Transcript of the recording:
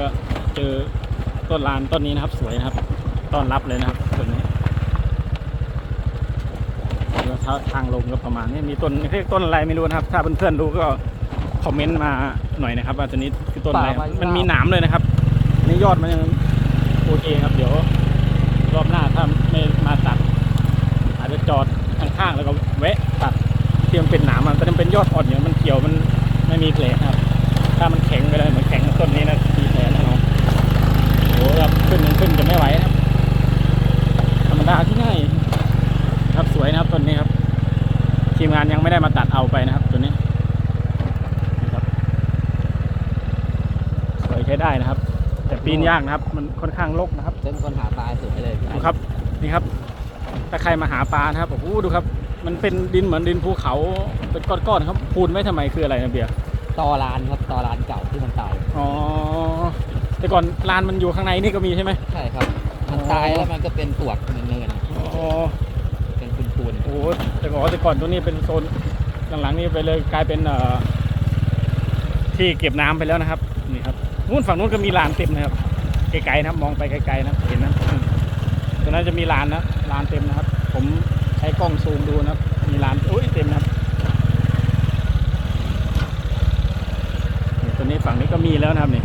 ก็เจอต้นลานต้นนี้นะครับ สวยนะครับ ต้อนรับเลยนะครับต้นนี้แล้วทางลงก็ประมาณนี้มีต้นเรียกต้นอะไรไม่รู้นะครับ ถ้าเพื่อนๆรู้ก็คอมเมนต์มาหน่อยนะครับว่าตัวนี้คือต้นอะไรครับมันมีหนามเลยนะครับอันนี่ยอดมันยังโอเคครับ เดี๋ยวรอบหน้าถ้าไม่มาตัด อาจจะจอดข้างๆแล้วก็แวะตัดเตรียมเป็นหนามมันแต่มันเป็นยอดอ่อนอย่างมันเกี่ยวมันไม่มีแผลครับ ถ้ามันแข็งไปเลยเหมือนแข็งต้นนี้นะมีแผลแน่นอนโอ้ครับขึ้นยังขึ้นจะไม่ไหวนะครับธรรม ดาที่ง่ายครับสวยนะครับต้นนี้ครับทีมงานยังไม่ได้มาตัดเอาไปนะครับตัวนี้นะครับสวยใช้ได้นะครับ แต่ปีนยากนะครับ มันค่อนข้างรกนะครับเป็นคนหาปลาสวยเลยพี่ดูครับนี่ครับ ถ้าใครมาหาปลานะครับโอ้โหดูครับ มันเป็นดินเหมือนดินภูเขาเป็นก้อนๆครับพูนไว้ทำไมคืออะไรนะเบียร์ตอลานครับตอลานเก่าที่มันตายอ๋อแต่ก่อนลานมันอยู่ข้างในนี่ก็มีใช่ไหมใช่ครับ มันตายแล้วมันก็เป็นปวกเนินอ๋อๆเป็นปูนโอ้โหแต่ก่อนแต่ก่อนตรงนี้เป็นโซนหลังๆนี่ไปเลยกลายเป็นเอ่อที่เก็บน้ำไปแล้วนะครับนี่ครับนู่นฝั่งนู้นก็มีลานเต็มนะครับไกลๆนะครับมองไปไกลๆนะครับเห็นนะอืมตรงนั้นจะมีลานนะลานเต็มนะครับ ผมใช้กล้องซูมดูนะครับ มีลานโอ้ยเต็มนะครับนี่ตัวนี้ฝั่งนี้ก็มีแล้วนะครับนี่